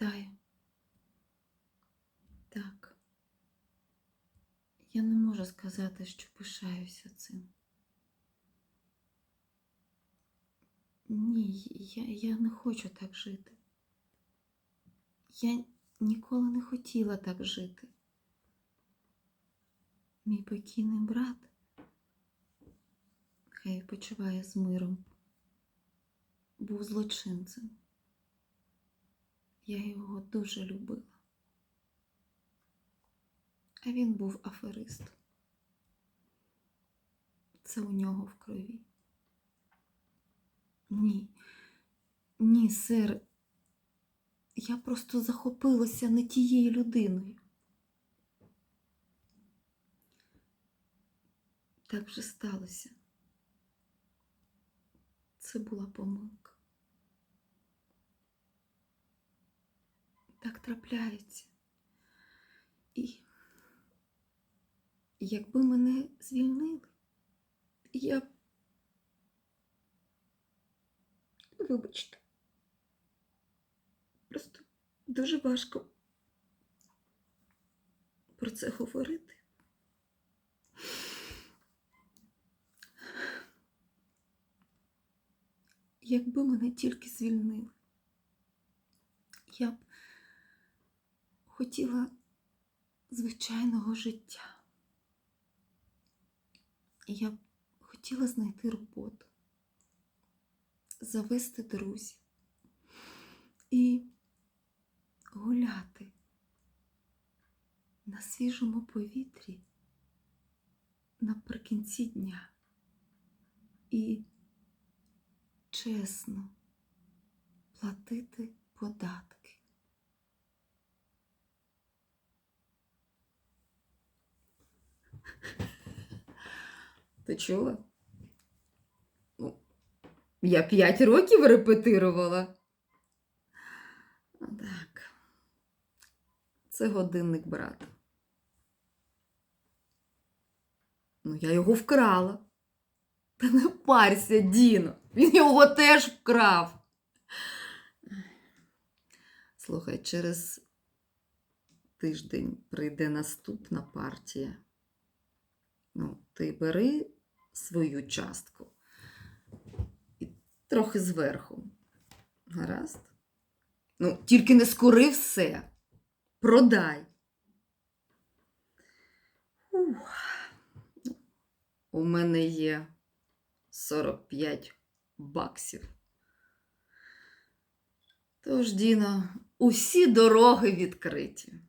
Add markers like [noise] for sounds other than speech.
Вітаю. Так. Я не можу сказати, що пишаюся цим. Ні, я, я не хочу так жити. Я ніколи не хотіла так жити. Мій покійний брат хай почуває з миром, був злочинцем. Я його дуже любила. А він був аферистом. Це у нього в крові. Ні, ні, сер, я просто захопилася не тією людиною. Так вже сталося. Це була помилка. Так трапляється. І якби мене звільнили, я б Вибачте. Просто дуже важко про це говорити. Якби мене тільки звільнили, я б хотіла звичайного життя. Я хотіла знайти роботу завести друзів і гуляти на свіжому повітрі наприкінці дня і чесно платити податки. [laughs] Ти чула? Ну, я п'ять років репетирувала. Так. Це годинник брата. Ну, я його вкрала. Та не парся, Діно. Він його теж вкрав. Слухай, через тиждень прийде наступна партія. Ти бери свою частку і трохи зверху. Гаразд? Ну, тільки не скори все. Продай. Ух. У мене є 45 баксів. Тож, Діно, усі дороги відкриті.